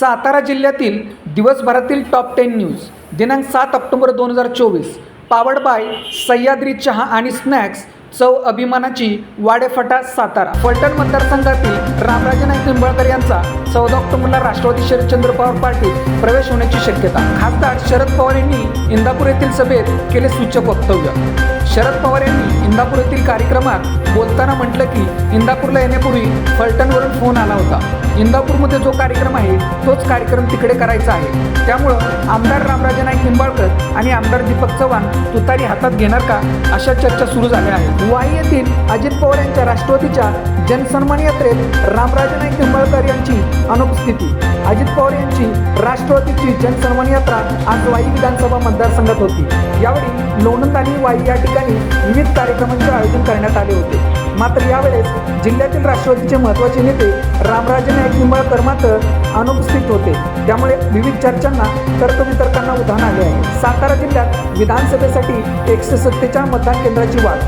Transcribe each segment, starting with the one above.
सातारा जिल्ह्यातील दिवसभरातील top ten news दिनांक सात ऑक्टोबर दोन हजार चोवीस. पावड बाय सह्याद्री चहा आणि स्नॅक्स चव अभिमानाची वाडेफटा सातारा. फलटण मतदारसंघातील रामराजे नाईक निंबाळकर यांचा चौदा ऑक्टोबरला राष्ट्रवादी शरदचंद्र पवार पार्टीत प्रवेश होण्याची शक्यता. खासदार शरद पवार यांनी इंदापूर येथील सभेत केले सूचक वक्तव्य. शरद पवार यांनी इंदापूर येथील कार्यक्रमात बोलताना म्हटलं की इंदापूरला येण्यापूर्वी फलटणवरून फोन आला होता. इंदापूरमध्ये जो कार्यक्रम आहे तोच कार्यक्रम तिकडे करायचा आहे. त्यामुळं आमदार रामराजे नाईक निंबाळकर आणि आमदार दीपक चव्हाण तुतारी हातात घेणार का अशा चर्चा सुरू झाल्या आहेत. वाई येथील अजित पवार यांच्या राष्ट्रवादीच्या जनसन्मान यात्रेत रामराजे नाईक निंबाळकर यांची अनुपस्थिती. अजित पवार यांची राष्ट्रवादीची जनसन्मान यात्रा आज वाई विधानसभा मतदारसंघात होती. यावेळी लोणंद आणि वाई या ठिकाणी विविध कार्यक्रमांचे आयोजन करण्यात आले होते. मात्र यावेळेस जिल्ह्यातील राष्ट्रवादीचे महत्त्वाचे नेते रामराजे नाईक निंबाळकर मात्र अनुपस्थित होते. त्यामुळे विविध चर्चांना तर्कवितर्कांना उधाण आले आहे. सातारा जिल्ह्यात विधानसभेसाठी एकशे सत्तेचाळ मतदान केंद्राची वाढ.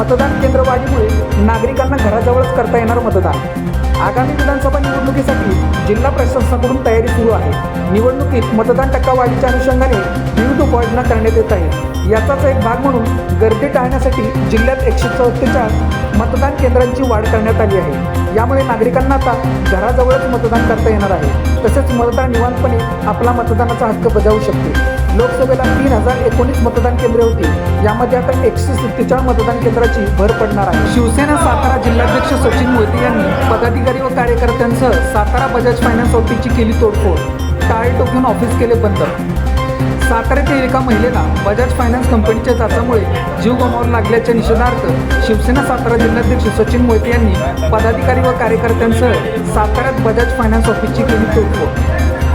मतदान केंद्र वाढीमुळे नागरिकांना घराजवळच करता येणार मतदान. आगामी विधानसभा निवडणुकीसाठी जिल्हा प्रशासनाकडून तयारी सुरू आहे. निवडणुकीत मतदान टक्कावाढीच्या अनुषंगाने विविध उपाययोजना करण्यात येत आहेत. याचाच एक भाग म्हणून गर्दी टाळण्यासाठी जिल्ह्यात एकशे चौवेचाळीस मतदान केंद्रांची वाढ करण्यात आली आहे. यामुळे नागरिकांना आता घराजवळच मतदान करता येणार आहे. तसेच मतदार निवांतपणे आपला मतदानाचा हक्क बजावू शकते लोकसभेला तीन हजार एकोणीस मतदान केंद्रे होती. यामध्ये आता एकशे सत्तेचाळीस मतदान केंद्राची भर पडणार आहे. शिवसेना सातारा जिल्हाध्यक्ष सचिन मोदी यांनी पदाधिकारी व कार्यकर्त्यांसह सातारा बजाज फायनान्स ऑफिसची केली तोडफोड. टाळे टोकून ऑफिस केले बंद. साताऱ्यातील एका महिलेला बजाज फायनान्स कंपनीच्या जाचामुळे जीव गमावावा लागल्याच्या निषेधार्थ शिवसेना सातारा जिल्हाध्यक्ष सचिन मोहिते यांनी पदाधिकारी व कार्यकर्त्यांसह साताऱ्यात बजाज फायनान्स ऑफिसची केली तोडफोड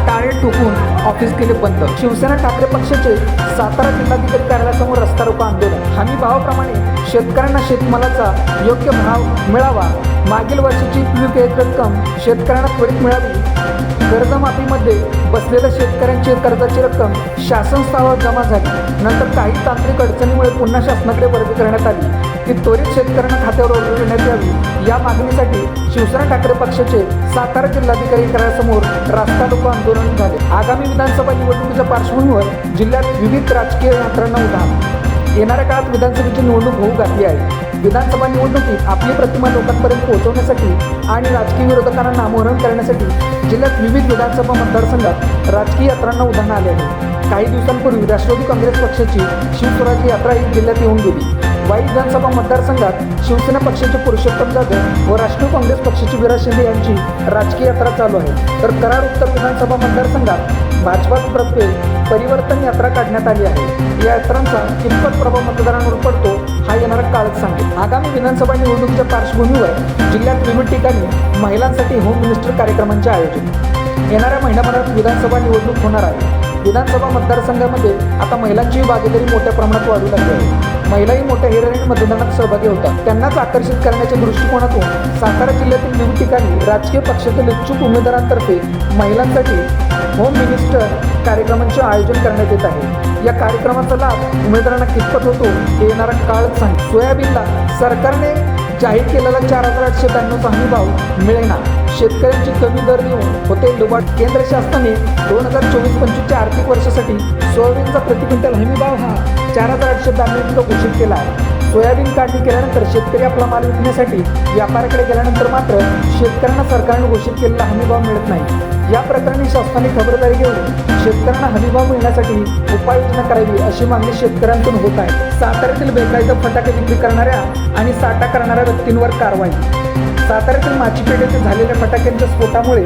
टाळे ठोकून ऑफिस केले बंद. शिवसेना ठाकरे पक्षाचे सातारा जिल्हाधिकारी कार्यालयासमोर रस्ता रोको आंदोलन. हमी भावाप्रमाणे शेतकऱ्यांना शेतमालाचा योग्य भाव मिळावा. मागील वर्षाची पीक एक रक्कम शेतकऱ्यांना त्वरित मिळावी. कर्जमाफीमध्ये बसलेल्या शेतकऱ्यांची कर्जाची रक्कम शासन स्तरावर जमा झाली. नंतर काही तांत्रिक अडचणीमुळे पुन्हा शासनाकडे वर्ग करण्यात आली. ती त्वरित शेतकऱ्यांना खात्यावर वर्ग करण्यात यावी. या मागणीसाठी शिवसेना ठाकरे पक्षाचे सातारा जिल्हाधिकारी कार्यालयासमोर रास्ता रोको आंदोलन झाले. आगामी विधानसभा निवडणुकीच्या पार्श्वभूमीवर जिल्ह्यात विविध राजकीय यंत्रणा उधाण येणाऱ्या काळात विधानसभेची निवडणूक होऊ घातली आहे. विधानसभा निवडणुकीत आपली प्रतिमा लोकांपर्यंत पोहोचवण्यासाठी आणि राजकीय विरोधकांना नामोहरण करण्यासाठी जिल्ह्यात विविध विधानसभा मतदारसंघात राजकीय यात्रांना उदाहरण आले आहे काही दिवसांपूर्वी राष्ट्रवादी काँग्रेस पक्षाची शिवस्वराज्य यात्रा ही जिल्ह्यात येऊन गेली. वाई विधानसभा मतदारसंघात शिवसेना पक्षाचे पुरुषोत्तम जाधव व राष्ट्रीय काँग्रेस पक्षाची विराज शिंदे यांची राजकीय यात्रा चालू आहे. तर कराड उत्तर विधानसभा मतदारसंघात भाजपातर्फे परिवर्तन यात्रा काढण्यात आली आहे. या यात्रांचा कितपत प्रभाव मतदारांवर पडतो हा येणारा काळच सांगेल. आगामी विधानसभा निवडणुकीच्या पार्श्वभूमीवर जिल्ह्यात विविध ठिकाणी महिलांसाठी होम मिनिस्टर कार्यक्रमांचे आयोजन. येणाऱ्या महिन्याभरात विधानसभा निवडणूक होणार आहे. विधानसभा मतदारसंघामध्ये आता महिलांची भागीदारी मोठ्या प्रमाणात वाढू लागली आहे. महिलाही मोठ्या हिराणी मतदानात सहभागी होतात. त्यांनाच आकर्षित करण्याच्या दृष्टिकोनातून सातारा जिल्ह्यातील विविध ठिकाणी राजकीय पक्षातील इच्छुक उमेदवारांतर्फे महिलांसाठी होम मिनिस्टर कार्यक्रमांचे आयोजन करण्यात येत आहे. या कार्यक्रमाचा लाभ उमेदवारांना कितपत होतो हे येणारा काळच सांग. सोयाबीनला सरकारने जाहीर केलेला चार हजार आठशे ब्याण्णवचा हमी मिळेना. शेतकऱ्यांची कमी दर देऊन होते लुबाड केंद्र शासनाने दोन हजार चोवीस पंचवीसच्या आर्थिक वर्षासाठी सोयाबीनचा प्रति क्विंटल हमी भाव हा चार हजार आठशे ब्याण्णव किलो घोषित केला आहे. सोयाबीन काढणी केल्यानंतर शेतकरी आपला माल विकण्यासाठी व्यापाऱ्याकडे गेल्यानंतर मात्र शेतकऱ्यांना सरकारने घोषित केलेला हमी भाव मिळत नाही. या प्रकरणी शासनाने खबरदारी घेऊन शेतकऱ्यांना हमीभाव मिळण्यासाठी उपाययोजना करावी अशी मागणी शेतकऱ्यांतून होत आहे. साताऱ्यातील बेकायदा फटाके विक्री करणाऱ्या आणि साठा करणाऱ्या व्यक्तींवर कारवाई साताऱ्यातील माचीपेठ येथे झालेल्या फटाक्यांच्या स्फोटामुळे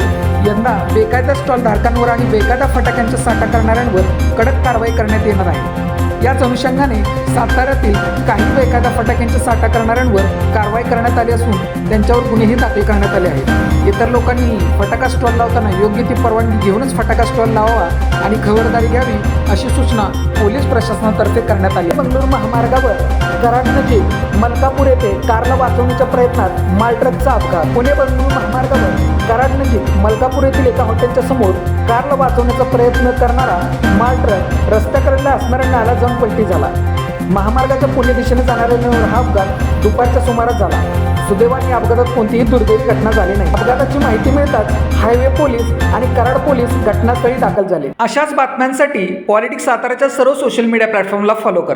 यंदा बेकायदा स्टॉल धारकांवर आणि बेकायदा फटाक्यांचा साठा करणाऱ्यांवर कडक कारवाई करण्यात येणार आहे. याच अनुषंगाने साताऱ्यातील काही व एखादा फटाक्यांचा साठा करणाऱ्यांवर कारवाई करण्यात आली असून त्यांच्यावर गुन्हेही दाखल करण्यात आले आहेत. इतर लोकांनी फटाका स्टॉल लावताना योग्य ती परवानगी घेऊनच फटाका स्टॉल लावावा आणि खबरदारी घ्यावी अशी सूचना पोलीस प्रशासनातर्फे करण्यात आली. बंगळूर महामार्गावर कराड नजीक मलकापूर येथे कारला वाचवण्याच्या प्रयत्नात मालट्रकचा अपघात. पुणे बंगळूर महामार्गावर कराड नजीक म्हणजे मलकापूर येथील एका हॉटेलच्या समोर कारला वाचवण्याचा प्रयत्न करणारा माल ट्रक रस्त्याकडे असणाऱ्या नाला जाऊन पलटी झाला. महामार्गाच्या पुणे दिशेने जाणाऱ्या हा अपघात दुपारच्या सुमारास झाला. सुदैवाने अपघातात कोणतीही दुर्दैवी घटना झाली नाही. अपघाताची माहिती मिळताच हायवे पोलीस आणि कराड पोलीस घटनास्थळी दाखल झाले. अशाच बातम्यांसाठी पॉलिटिक्स साताराच्या सर्व सोशल मीडिया प्लॅटफॉर्मला फॉलो करा.